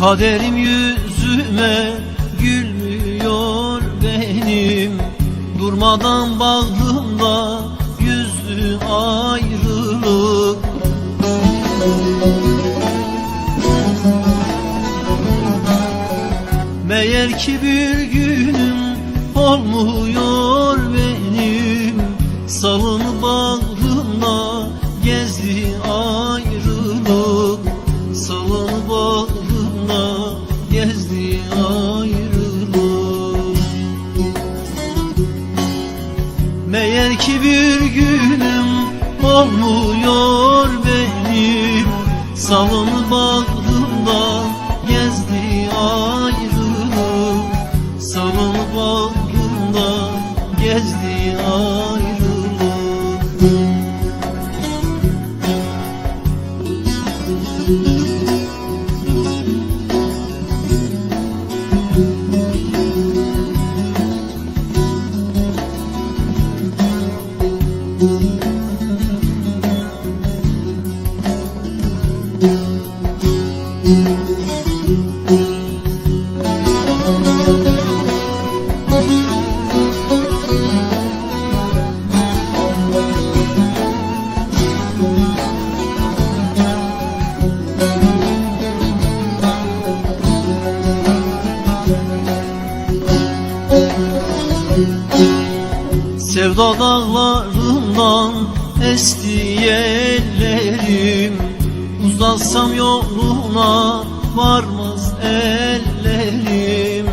Kaderim yüzüme gülmüyor benim. Durmadan bağrımda yüzlü ayrılık. Meğer ki bir günüm olmuyor benim. Salını bağrımda Meğer ki bir günüm olmuyor benim Salını bağrımda gezdi ayrılık. Salını bağrımda gezdi Sevda dağlarından esti ellerim. Uzatsam yoluna varmaz ellerim.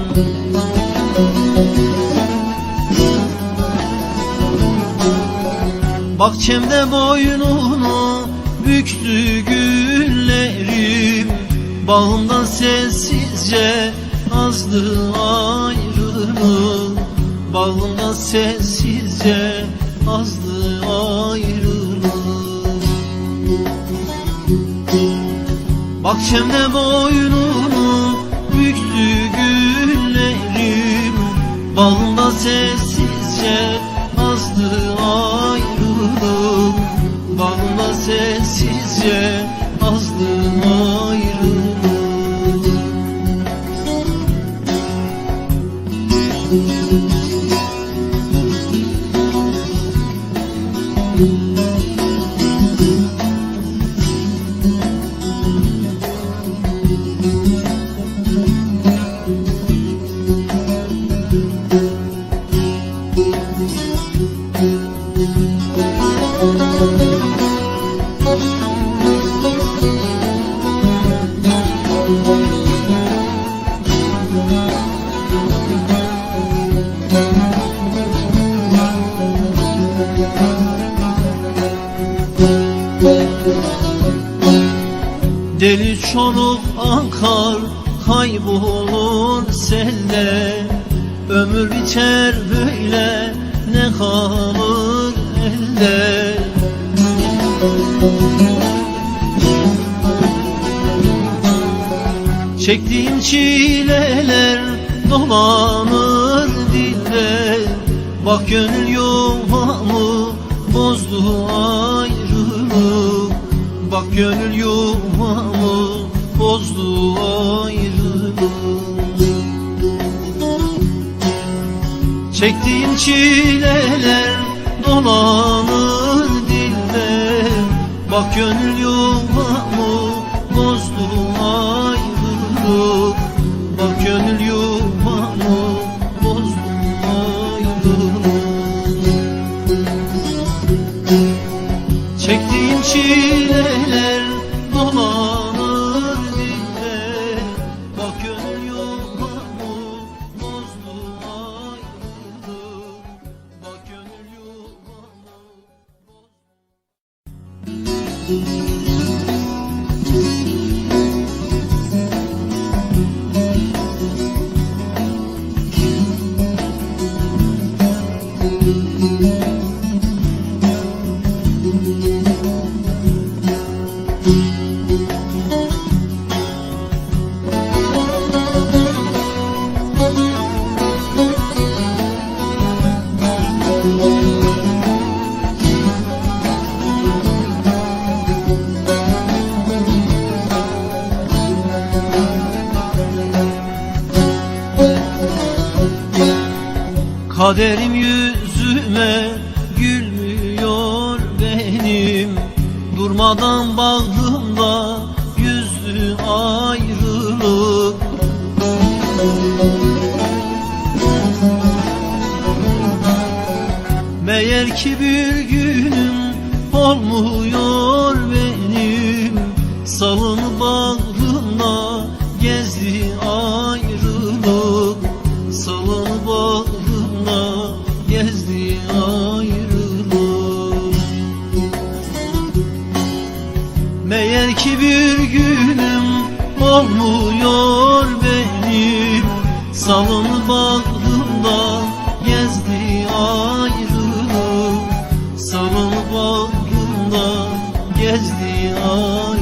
Bahçemde boynunu büktü güllerim. Bağımdan sessizce azdı ayrılık Bağımdan sessizce azdı ayrılık Bahçemde boynunu büktü güllerim. Bağımdan sessizce azdı ayrılık Bağımdan sessizce azdı ayrılık Deli çoluk akar kaybolur selde Ömür biter böyle ne kalır elde? Çektiğim çileler dolanır dilde Bak gönül yuvamı bozdu Bak gönül yuvamı bozdu ayrılık Çektiğim çileler dolanır dilde. Bak gönül yuvamı Kaderim yüzüme gülmüyor benim. Durmadan bağrımda yüzlü ayrılık. Meğer ki bir günüm olmuyor benim. Salını bağrımda Savun bağrımda gezdi ayrılık. Savun bağrımda gezdi ayrılık.